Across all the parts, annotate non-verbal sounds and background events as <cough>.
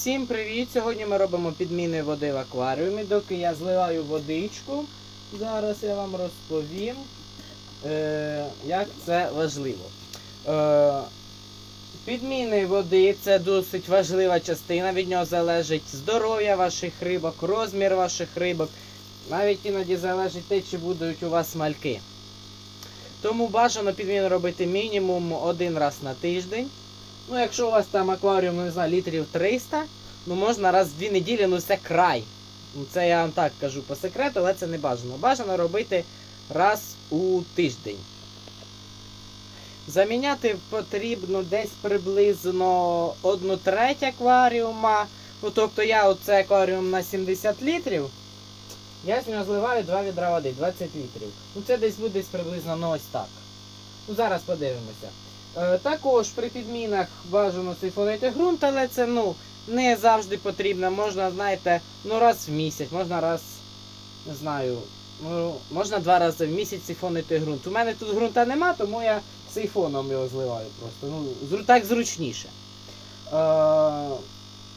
Всім привіт! Сьогодні ми робимо підміни води в акваріумі. Доки я зливаю водичку, зараз я вам розповім, е, як це важливо. Е, підміни води це досить важлива частина. Від нього залежить здоров'я ваших рибок, розмір ваших рибок. Навіть іноді залежить те, чи будуть у вас мальки. Тому бажано підміни робити мінімум один раз на тиждень. Ну, якщо у вас там акваріум, не знаю, літрів 300, ну можна раз в дві неділі, ну це край. Ну, це я вам так кажу по секрету, але це не бажано. Бажано робити раз у тиждень. Заміняти потрібно десь приблизно 1 треть акваріума. Ну, тобто я оце акваріум на 70 літрів. Я з нього зливаю 2 відра води, 20 літрів. Ну це десь буде приблизно ну, ось так. Ну зараз подивимося. Е, також при підмінах бажано сифонити ґрунт, але це ну, не завжди потрібно. Можна, знаєте, ну раз в місяць, можна раз, не знаю, ну, можна два рази в місяць сифонити ґрунт. У мене тут ґрунта нема, тому я сейфоном його зливаю просто. Ну, так зручніше. Е,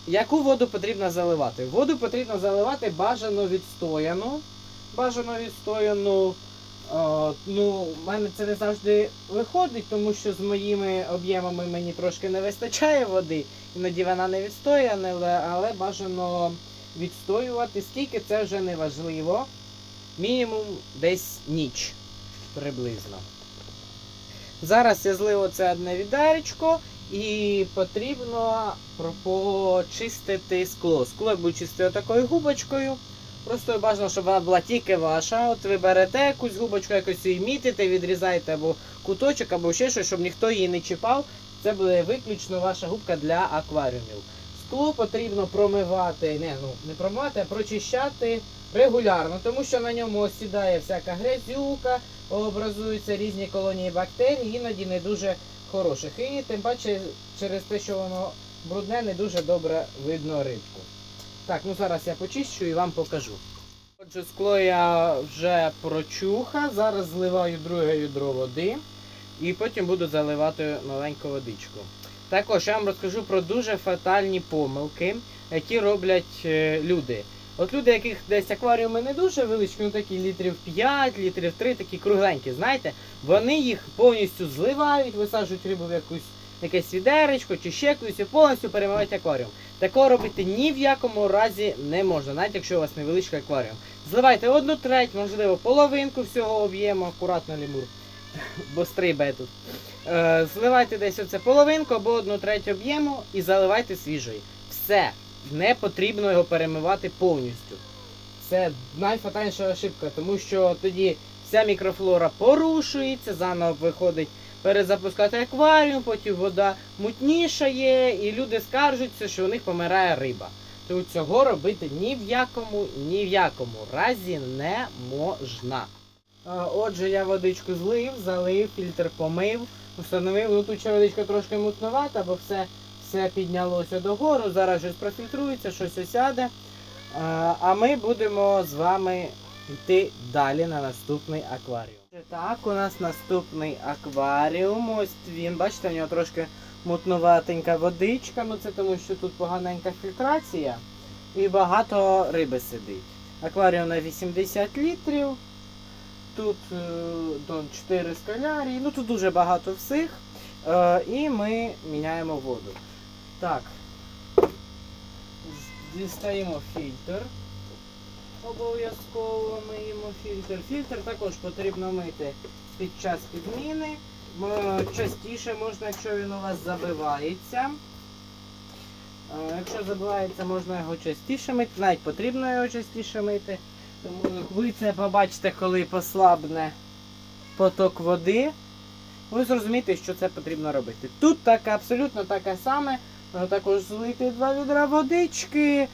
яку воду потрібно заливати? Воду потрібно заливати бажано відстояну. Бажано відстояну. Ну, в мене це не завжди виходить, тому що з моїми об'ємами мені трошки не вистачає води. Іноді вона не відстояна, але, але бажано відстоювати. Скільки це вже не важливо. Мінімум десь ніч приблизно. Зараз я злив оце одне відеречко і потрібно почистити скло. Скло я буду чистити такою губочкою. Просто бажано, щоб вона була тільки ваша. От ви берете якусь губочку, якось її мітите, відрізаєте або куточок, або ще щось, щоб ніхто її не чіпав. Це буде виключно ваша губка для акваріумів. Скло потрібно промивати, не, ну, не промивати, а прочищати регулярно, тому що на ньому осідає всяка грязюка, образуються різні колонії бактерій, іноді не дуже хороших. І тим паче через те, що воно брудне, не дуже добре видно рибку. Так, ну зараз я почищу і вам покажу. Отже, скло я вже прочуха, зараз зливаю друге ядро води і потім буду заливати новеньку водичку. Також я вам розкажу про дуже фатальні помилки, які роблять е, люди. От люди, яких десь акваріуми не дуже величкі, ну такі літрів 5, літрів 3, такі кругленькі, знаєте, вони їх повністю зливають, висаджують рибу в якусь якесь відеречко чи ще кудись повністю перемивають акваріум. Такого робити ні в якому разі не можна, навіть якщо у вас невеличкий акваріум. Зливайте одну треть, можливо, половинку всього об'єму, акуратно лімур, <laughs> бо стрибає тут. Е, зливайте десь оце половинку або одну треть об'єму і заливайте свіжий. Все. Не потрібно його перемивати повністю. Це найфатальніша ошибка, тому що тоді вся мікрофлора порушується, заново виходить перезапускати акваріум, потім вода мутнішає, і люди скаржуться, що у них помирає риба. Тому цього робити ні в якому, ні в якому разі не можна. Отже, я водичку злив, залив, фільтр помив, встановив. Ну тут ще водичка трошки мутновата, бо все, все піднялося догору. Зараз щось профільтрується, щось осяде. А ми будемо з вами йти далі на наступний акваріум. Так, у нас наступний акваріум. Ось він, бачите, в нього трошки мутнуватенька водичка. Ну це тому, що тут поганенька фільтрація і багато риби сидить. Акваріум на 80 літрів. Тут е, 4 скалярії, ну тут дуже багато всіх. Е, і ми міняємо воду. Так. Дістаємо фільтр. Обов'язково миємо фільтр. Фільтр також потрібно мити під час підміни. Частіше можна, якщо він у вас забивається. Е, Якщо забивається, можна його частіше мити, навіть потрібно його частіше мити. Ви це побачите, коли послабне поток води. Ви зрозумієте, що це потрібно робити. Тут так, абсолютно таке саме. Е, Також злити два відра водички,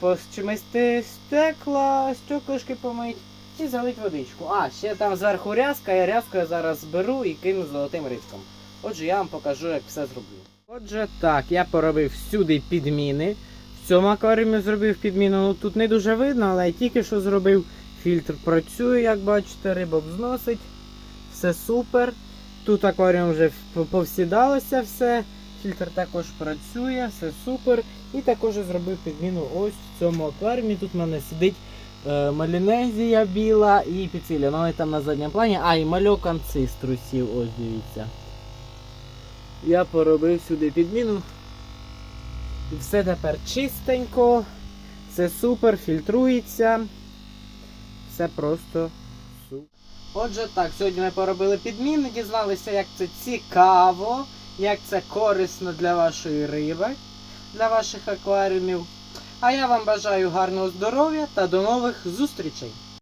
почимисти стекла, стеклишки помить і залить водичку. А, ще там зверху рязка, я рязку я зараз зберу і кину золотим риском. Отже, я вам покажу, як все зроблю. Отже, так, я поробив всюди підміни. В цьому акваріумі зробив підміну. Ну тут не дуже видно, але я тільки що зробив. Фільтр працює, як бачите, рибок зносить. Все супер. Тут акваріум вже повсідалося все. Фільтр також працює, все супер. І також зробив підміну ось в цьому акваріумі. Тут в мене сидить е, малінезія біла і піцилля. Ну, вони там на задньому плані. А, і мальок анциструсів, ось дивіться. Я поробив сюди підміну. І все тепер чистенько. Все супер, фільтрується. Все просто супер. Отже, так, сьогодні ми поробили підміни, дізналися, як це цікаво, як це корисно для вашої риби, для ваших акваріумів. А я вам бажаю гарного здоров'я та до нових зустрічей!